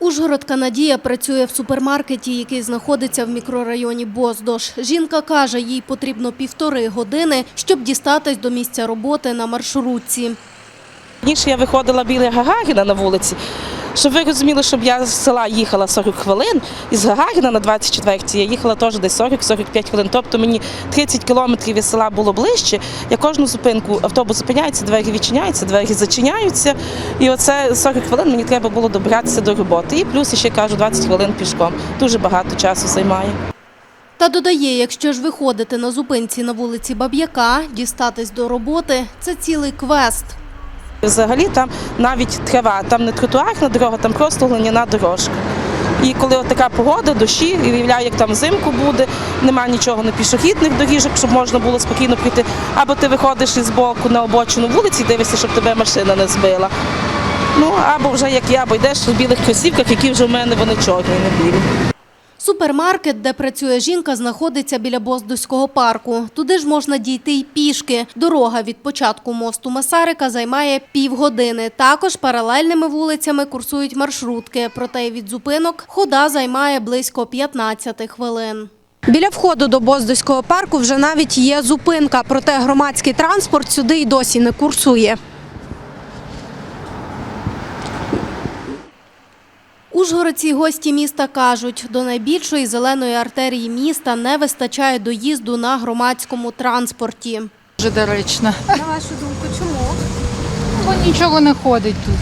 Ужгородка Надія працює в супермаркеті, який знаходиться в мікрорайоні Боздош. Жінка каже, їй потрібно півтори години, щоб дістатись до місця роботи на маршрутці. Раніше я виходила біля Гагагіна на вулиці. Щоб ви розуміли, щоб я з села їхала 40 хвилин, і з Гагаріна на 24 я їхала теж десь 40-45 хвилин. Тобто мені 30 кілометрів від села було ближче. Я кожну зупинку автобус зупиняється, двері відчиняються, двері зачиняються. І оце 40 хвилин мені треба було добратися до роботи. І плюс ще кажу 20 хвилин пішком. Дуже багато часу займає. Та додає, якщо ж виходити на зупинці на вулиці Баб'яка, дістатись до роботи – це цілий квест. Взагалі там навіть трава, там не тротуарна дорога, там просто глиняна дорожка. І коли така погода, дощі, уявляю, як там взимку буде, немає нічого на пішохідних доріжок, щоб можна було спокійно прийти. Або ти виходиш із боку на обочину вулиці і дивишся, щоб тебе машина не збила. Ну, або вже як я, бо йдеш в білих кросівках, які вже в мене вони чорні, не білі. Супермаркет, де працює жінка, знаходиться біля Боздоського парку. Туди ж можна дійти й пішки. Дорога від початку мосту Масарика займає півгодини. Також паралельними вулицями курсують маршрутки. Проте від зупинок хода займає близько 15 хвилин. Біля входу до Боздоського парку вже навіть є зупинка, проте громадський транспорт сюди й досі не курсує. Ужгородці гості міста кажуть, до найбільшої зеленої артерії міста не вистачає доїзду на громадському транспорті. Дуже доречно. На вашу думку, чому? Бо нічого не ходить тут.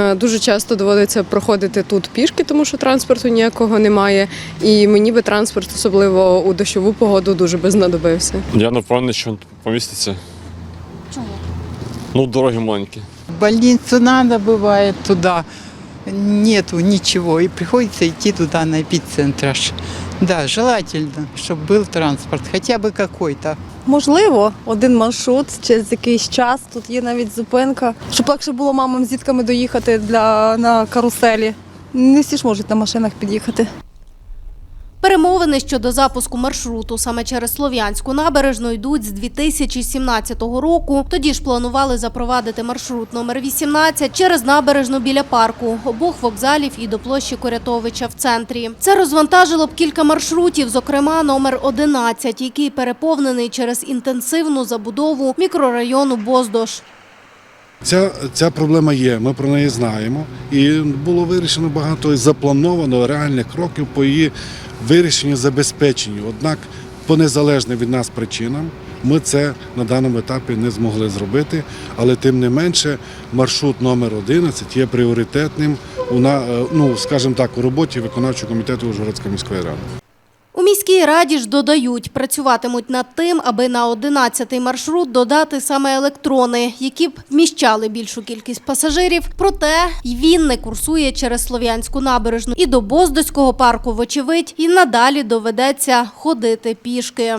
Е, Дуже часто доводиться проходити тут пішки, тому що транспорту ніякого немає. І мені би транспорт, особливо у дощову погоду, дуже би знадобився. Я не впевнений, що поміститься. Чому? Ну, дороги маленькі. В больницу надо бывает туда Нету ничего. И приходится идти туда на эпицентр. аж. Да, желательно, чтобы был транспорт, хотя бы какой-то. Можливо, один маршрут через якийсь час. Тут є навіть зупинка, щоб легше було мамам з дітками доїхати для на каруселі. Не всі ж можуть на машинах під'їхати. Перемовини щодо запуску маршруту саме через Слов'янську набережну йдуть з 2017 року. Тоді ж планували запровадити маршрут номер 18 через набережну біля парку, обох вокзалів і до площі Корятовича в центрі. Це розвантажило б кілька маршрутів, зокрема номер 11, який переповнений через інтенсивну забудову мікрорайону Боздош. Ця, ця проблема є, ми про неї знаємо. І було вирішено багато і заплановано реальних кроків по її вирішенню, забезпеченню. Однак, по незалежним від нас причинам, ми це на даному етапі не змогли зробити. Але тим не менше, маршрут номер 11 є пріоритетним у е, ну, скажімо так, у роботі виконавчого комітету Ужгородської міської ради. У міській раді ж додають, працюватимуть над тим, аби на 11-й маршрут додати саме електрони, які б вміщали більшу кількість пасажирів. Проте він не курсує через Слов'янську набережну. І до Боздоського парку, вочевидь, і надалі доведеться ходити пішки.